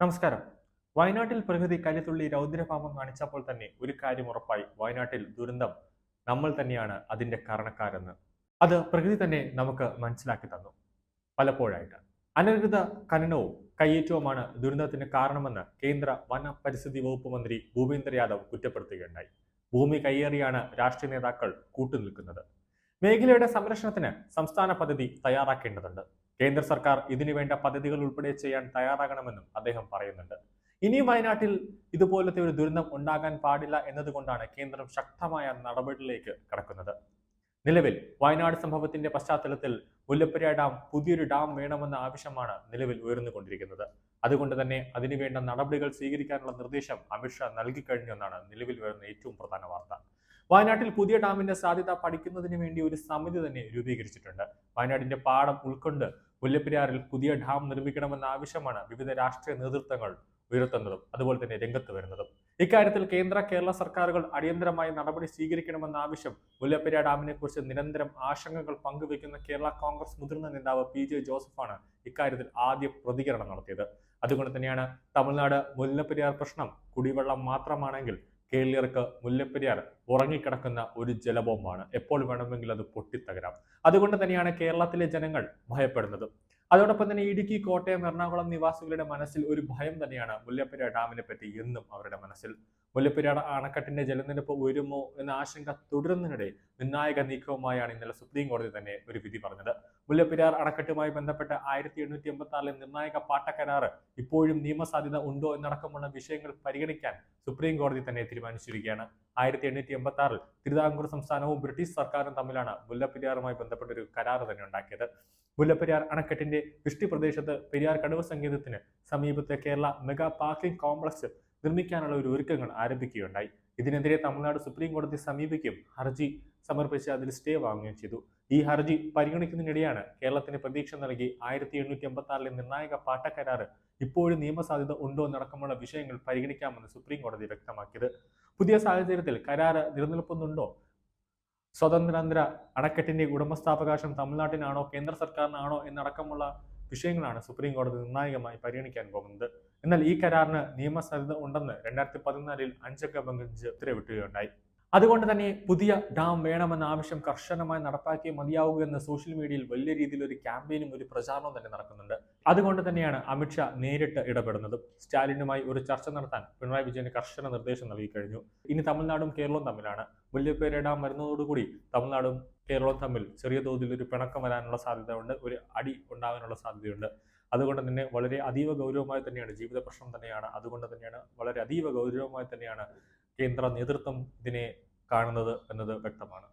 നമസ്കാരം. വയനാട്ടിൽ പ്രകൃതി കലിതുള്ളി രൗദ്രഭാവം കാണിച്ചപ്പോൾ തന്നെ ഒരു കാര്യം ഉറപ്പായി. വയനാട്ടിൽ ദുരന്തം നമ്മൾ തന്നെയാണ് അതിന്റെ കാരണക്കാരെന്ന്. അത് പ്രകൃതി തന്നെ നമുക്ക് മനസ്സിലാക്കി തന്നു. പലപ്പോഴായിട്ട്. അനധികൃത ഖനനവും കയ്യേറ്റവുമാണ് ദുരന്തത്തിന് കാരണമെന്ന് കേന്ദ്ര വന പരിസ്ഥിതി വകുപ്പ് മന്ത്രി ഭൂപേന്ദ്ര യാദവ് കുറ്റപ്പെടുത്തുകയുണ്ടായി. ഭൂമി കയ്യേറിയാണ് രാഷ്ട്രീയ നേതാക്കൾ കൂട്ടുനിൽക്കുന്നത്. മേഖലയുടെ സംരക്ഷണത്തിന് സംസ്ഥാന പദ്ധതി തയ്യാറാക്കേണ്ടതുണ്ട്. കേന്ദ്ര സർക്കാർ ഇതിനു വേണ്ട പദ്ധതികൾ ഉൾപ്പെടെ ചെയ്യാൻ തയ്യാറാകണമെന്നും അദ്ദേഹം പറയുന്നുണ്ട്. ഇനി വയനാട്ടിൽ ഇതുപോലത്തെ ഒരു ദുരന്തം ഉണ്ടാകാൻ പാടില്ല എന്നതുകൊണ്ടാണ് കേന്ദ്രം ശക്തമായ നടപടിയിലേക്ക് കടക്കുന്നത്. നിലവിൽ വയനാട് സംഭവത്തിന്റെ പശ്ചാത്തലത്തിൽ മുല്ലപ്പെരിയാർ ഡാം പുതിയൊരു ഡാം വേണമെന്ന ആവശ്യമാണ് നിലവിൽ ഉയർന്നുകൊണ്ടിരിക്കുന്നത്. അതുകൊണ്ട് തന്നെ അതിനുവേണ്ട നടപടികൾ സ്വീകരിക്കാനുള്ള നിർദ്ദേശം അമിത്ഷാ നൽകിക്കഴിഞ്ഞു എന്നാണ് നിലവിൽ വരുന്ന ഏറ്റവും പ്രധാന വാർത്ത. വയനാട്ടിൽ പുതിയ ഡാമിന്റെ സാധ്യത പഠിക്കുന്നതിന് വേണ്ടി ഒരു സമിതി തന്നെ രൂപീകരിച്ചിട്ടുണ്ട്. വയനാടിന്റെ പാടം ഉൾക്കൊണ്ട് മുല്ലപ്പെരിയാറിൽ പുതിയ ഡാം നിർമ്മിക്കണമെന്ന ആവശ്യമാണ് വിവിധ രാഷ്ട്രീയ നേതൃത്വങ്ങൾ ഉയർത്തുന്നതും അതുപോലെ തന്നെ രംഗത്ത് വരുന്നതും. ഇക്കാര്യത്തിൽ കേന്ദ്ര കേരള സർക്കാരുകൾ അടിയന്തരമായി നടപടി സ്വീകരിക്കണമെന്ന ആവശ്യം മുല്ലപ്പെരിയാർ ഡാമിനെ കുറിച്ച് നിരന്തരം ആശങ്കകൾ പങ്കുവെക്കുന്ന കേരള കോൺഗ്രസ് മുതിർന്ന നേതാവ് പി ജെ ജോസഫാണ് ഇക്കാര്യത്തിൽ ആദ്യ പ്രതികരണം നടത്തിയത്. അതുകൊണ്ട് തന്നെയാണ് തമിഴ്നാട് മുല്ലപ്പെരിയാർ പ്രശ്നം കുടിവെള്ളം മാത്രമാണെങ്കിൽ കേരളീയർക്ക് മുല്ലപ്പെരിയാർ ഉറങ്ങിക്കിടക്കുന്ന ഒരു ജലബോംബാണ്. എപ്പോൾ വേണമെങ്കിലും അത് പൊട്ടിത്തകരാം. അതുകൊണ്ട് തന്നെയാണ് കേരളത്തിലെ ജനങ്ങൾ ഭയപ്പെടുന്നത്. അതോടൊപ്പം തന്നെ ഇടുക്കി കോട്ടയം എറണാകുളം നിവാസികളുടെ മനസ്സിൽ ഒരു ഭയം തന്നെയാണ് മുല്ലപ്പെരിയാർ ഡാമിനെ പറ്റി എന്നും അവരുടെ മനസ്സിൽ മുല്ലപ്പെരിയാർ അണക്കെട്ടിന്റെ ജലനിരപ്പ് ഉയരുമോ എന്ന ആശങ്ക തുടരുന്നതിനിടെ നിർണായക നീക്കവുമായാണ് ഇന്നലെ സുപ്രീം കോടതി തന്നെ ഒരു വിധി പറഞ്ഞത്. മുല്ലപ്പെരിയാർ അണക്കെട്ടുമായി ബന്ധപ്പെട്ട് ആയിരത്തി എണ്ണൂറ്റി എൺപത്തി ആറിലെ നിർണായക പാട്ടക്കരാറ് ഇപ്പോഴും നിയമസാധ്യത ഉണ്ടോ എന്നടക്കമുള്ള വിഷയങ്ങൾ പരിഗണിക്കാൻ സുപ്രീം കോടതി തന്നെ തീരുമാനിച്ചിരിക്കുകയാണ്. ആയിരത്തി എണ്ണൂറ്റി എൺപത്തി ആറിൽ തിരുവിതാംകൂർ സംസ്ഥാനവും ബ്രിട്ടീഷ് സർക്കാരും തമ്മിലാണ് മുല്ലപ്പെരിയാറുമായി ബന്ധപ്പെട്ട ഒരു കരാർ തന്നെ ഉണ്ടാക്കിയത്. മുല്ലപ്പെരിയാർ അണക്കെട്ടിന്റെ വൃഷ്ടി പ്രദേശത്ത് പെരിയാർ കടുവ സംഗീതത്തിന് സമീപത്തെ കേരള മെഗാ പാർക്കിംഗ് കോംപ്ലക്സ് നിർമ്മിക്കാനുള്ള ഒരു ഒരുക്കങ്ങൾ ആരംഭിക്കുകയുണ്ടായി. ഇതിനെതിരെ തമിഴ്നാട് സുപ്രീം കോടതി സമീപിക്കും. ഹർജി സമർപ്പിച്ച് അതിൽ സ്റ്റേ വാങ്ങുകയും ചെയ്തു. ഈ ഹർജി പരിഗണിക്കുന്നതിനിടെയാണ് കേരളത്തിന് പ്രതീക്ഷ നൽകി ആയിരത്തി എണ്ണൂറ്റി എൺപത്തി ആറിലെ നിർണായക പാട്ടക്കരാറ് ഇപ്പോഴും നിയമസാധ്യത ഉണ്ടോ എന്നടക്കമുള്ള വിഷയങ്ങൾ പരിഗണിക്കാമെന്ന് സുപ്രീം കോടതി വ്യക്തമാക്കിയത്. പുതിയ സാഹചര്യത്തിൽ കരാറ് നിലനിൽക്കുന്നുണ്ടോ സ്വതന്ത്രാന്തര അണക്കെട്ടിന്റെ ഉടമസ്ഥാവകാശം തമിഴ്നാട്ടിനാണോ കേന്ദ്ര സർക്കാരിനാണോ എന്നടക്കമുള്ള വിഷയങ്ങളാണ് സുപ്രീം കോടതി നിർണായകമായി പരിഗണിക്കാൻ പോകുന്നത്. എന്നാൽ ഈ കരാറിന് നിയമസാധ്യത ഉണ്ടെന്ന് രണ്ടായിരത്തി പതിനാലിൽ അഞ്ചംഗ ബെഞ്ച് ഉത്തരവിട്ടുകയുണ്ടായി. അതുകൊണ്ട് തന്നെ പുതിയ ഡാം വേണമെന്ന ആവശ്യം കർശനമായി നടപ്പാക്കിയേ മതിയാവൂ എന്ന സോഷ്യൽ മീഡിയയിൽ വലിയ രീതിയിൽ ഒരു ക്യാമ്പയിനും ഒരു പ്രചാരണവും തന്നെ നടക്കുന്നുണ്ട്. അതുകൊണ്ട് തന്നെയാണ് അമിത്ഷാ നേരിട്ട് ഇടപെടുന്നത്. സ്റ്റാലിനുമായി ഒരു ചർച്ച നടത്താൻ പിണറായി വിജയന് കർശന നിർദ്ദേശം നൽകി കഴിഞ്ഞു. ഇനി തമിഴ്നാടും കേരളവും തമ്മിലാണ്. മുല്ലപ്പേര ഡാം വരുന്നതോടുകൂടി തമിഴ്നാടും കേരളവും തമ്മിൽ ചെറിയ തോതിൽ ഒരു പിണക്കം വരാനുള്ള സാധ്യത ഉണ്ട് ഒരു അടി ഉണ്ടാകാനുള്ള സാധ്യതയുണ്ട്. അതുകൊണ്ട് തന്നെ വളരെ അതീവ ഗൗരവമായി തന്നെയാണ് ജീവിത പ്രശ്നം തന്നെയാണ്. അതുകൊണ്ട് തന്നെയാണ് വളരെ അതീവ ഗൗരവമായി തന്നെയാണ് കേന്ദ്ര നേതൃത്വം ഇതിനെ കാണുന്നത് എന്നത് വ്യക്തമാണ്.